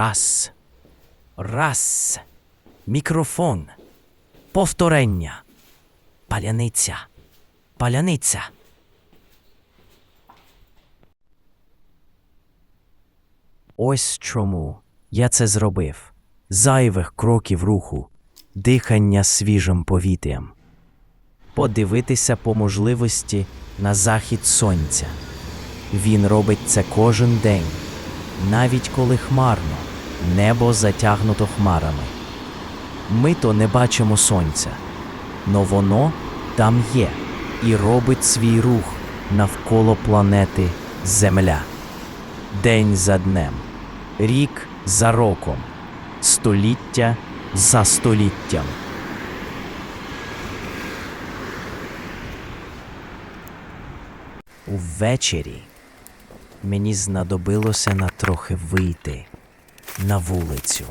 Раз. Раз. Мікрофон. Повторення. Паляниця. Паляниця. Ось чому я це зробив. Зайвих кроків руху, дихання свіжим повітрям. Подивитися по можливості на захід сонця. Він робить це кожен день, навіть коли хмарно, небо затягнуто хмарами. Ми то не бачимо сонця, но воно там є і робить свій рух навколо планети Земля. День за днем, рік за роком, століття за століттям. Увечері мені знадобилося на трохи вийти на вулицю.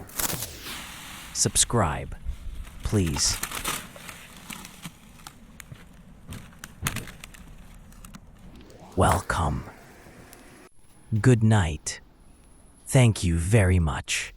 Subscribe, please. Welcome. Good night. Thank you very much.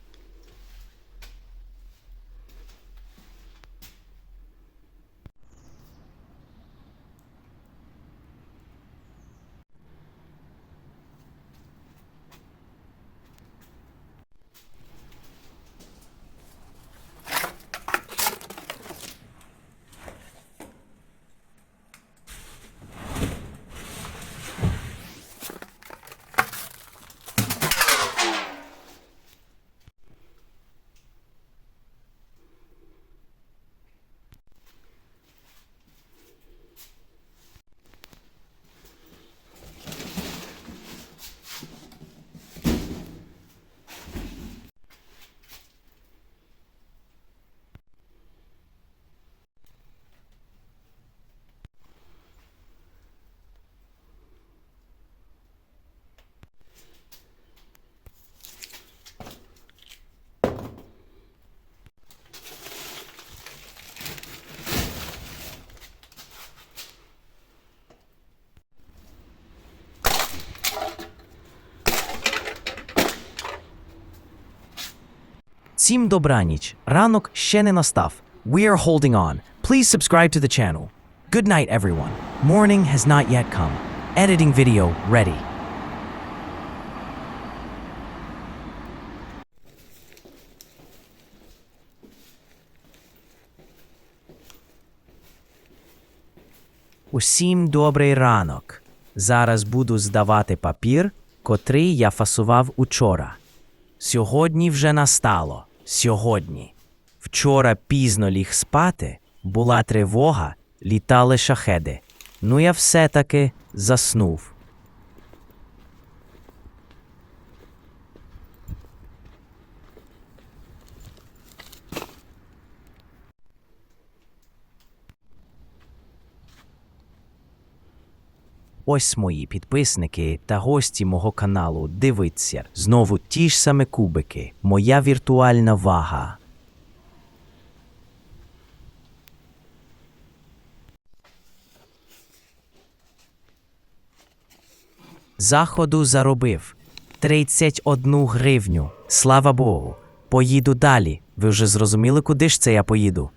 Всім добраніч. Ранок ще не настав. We are holding on. Please subscribe to the channel. Good night, everyone. Morning has not yet come. Editing video ready. Усім добрий ранок. Зараз буду здавати папір, котрий я фасував учора. Сьогодні вже настало. Сьогодні. Вчора пізно ліг спати, була тривога, літали шахеди. Ну я все-таки заснув. Ось мої підписники та гості мого каналу. Дивиться. Знову ті ж саме кубики. Моя віртуальна вага. Заходу заробив 31 гривню. Слава Богу. Поїду далі. Ви вже зрозуміли, куди ж це я поїду?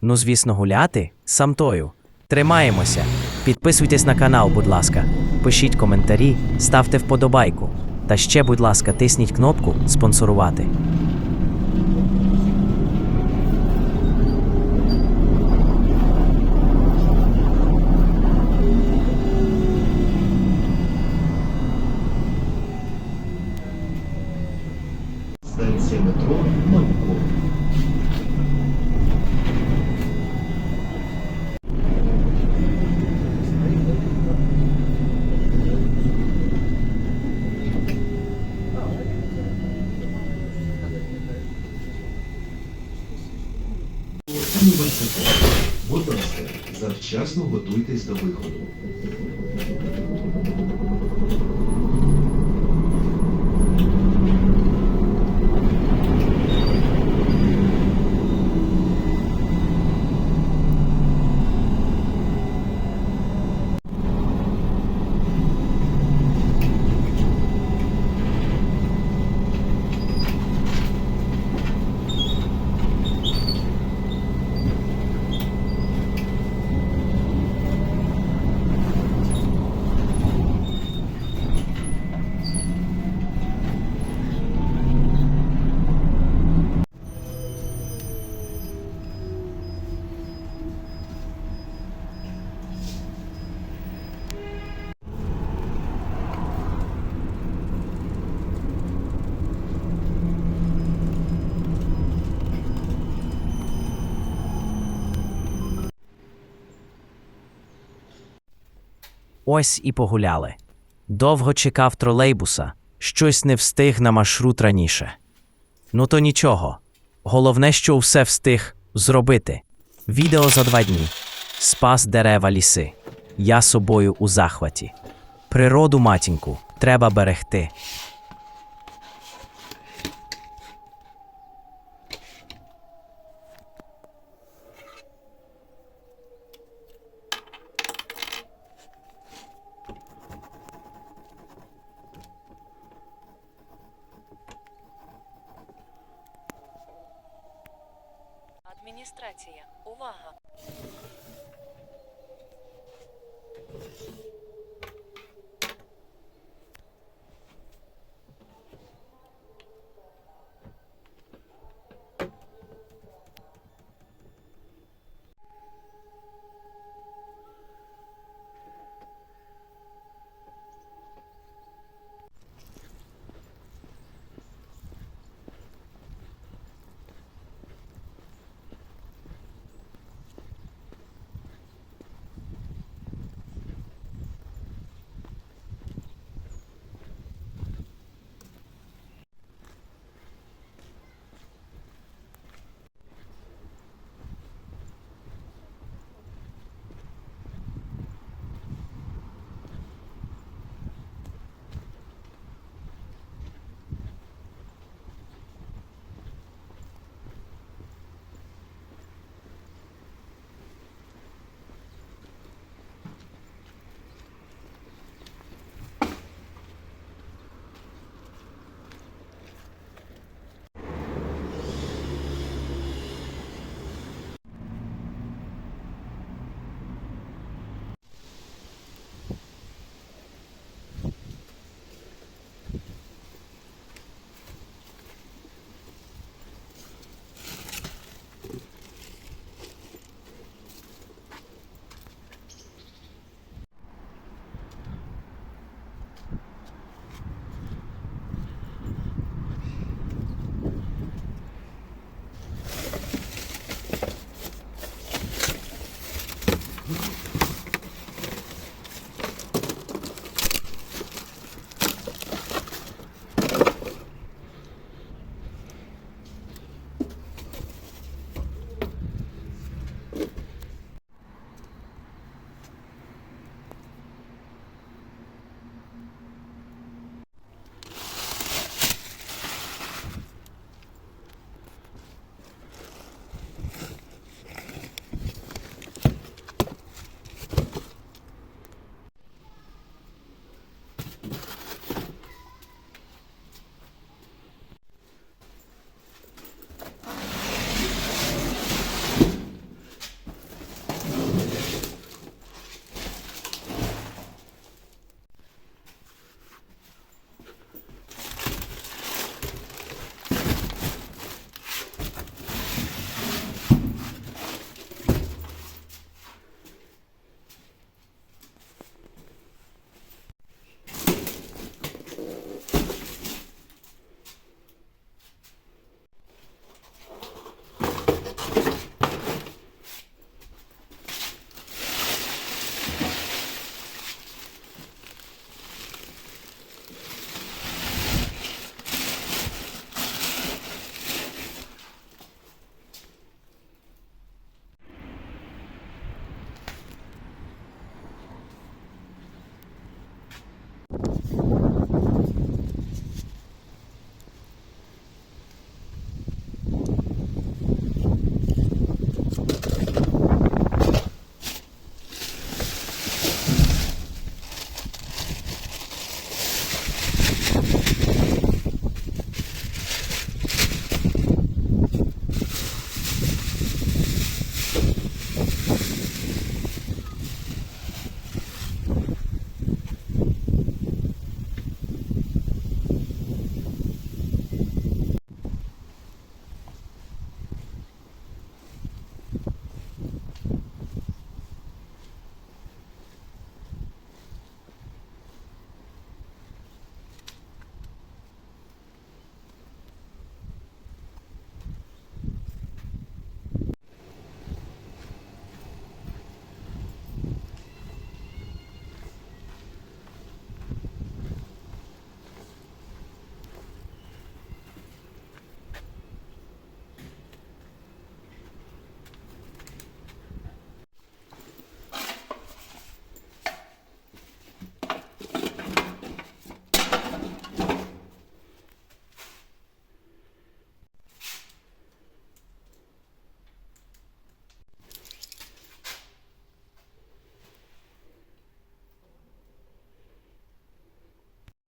Ну, звісно, гуляти сам тою. Тримаємося. Підписуйтесь на канал, будь ласка. Пишіть коментарі, ставте вподобайку. Та ще, будь ласка, тисніть кнопку спонсорувати. Станція метро Наукова. Університет. Будь ласка, завчасно готуйтесь до виходу. Ось і погуляли. Довго чекав тролейбуса, щось не встиг на маршрут раніше. Ну то нічого. Головне, що все встиг зробити. Відео за два дні. Спас дерева ліси. Я собою у захваті. Природу, матінку, треба берегти. Адміністрація. Увага!